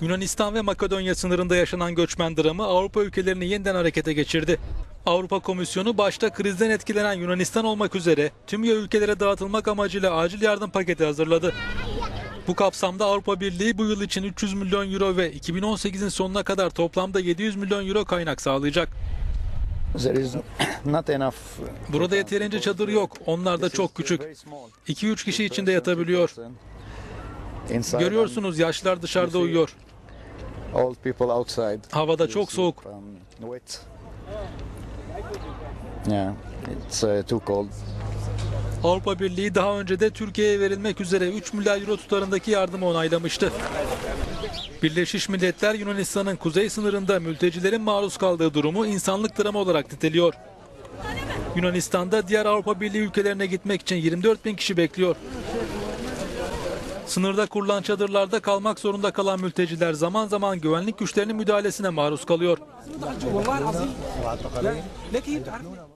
Yunanistan ve Makedonya sınırında yaşanan göçmen dramı Avrupa ülkelerini yeniden harekete geçirdi. Avrupa Komisyonu başta krizden etkilenen Yunanistan olmak üzere tüm üye ülkelere dağıtılmak amacıyla acil yardım paketi hazırladı. Bu kapsamda Avrupa Birliği bu yıl için 300 milyon euro ve 2018'in sonuna kadar toplamda 700 milyon euro kaynak sağlayacak. Enough. Burada yeterince çadır yok. Onlar da çok küçük. 2-3 kişi içinde yatabiliyor. Görüyorsunuz yaşlılar dışarıda uyuyor. Old people outside. Havada çok soğuk. um, wet. Yeah, it's uh, too cold. Avrupa Birliği daha önce de Türkiye'ye verilmek üzere 3 milyar euro tutarındaki yardımı onaylamıştı. Birleşmiş Milletler Yunanistan'ın kuzey sınırında mültecilerin maruz kaldığı durumu insanlık dramı olarak niteliyor. Yunanistan'da diğer Avrupa Birliği ülkelerine gitmek için 24 bin kişi bekliyor. Sınırda kurulan çadırlarda kalmak zorunda kalan mülteciler zaman zaman güvenlik güçlerinin müdahalesine maruz kalıyor.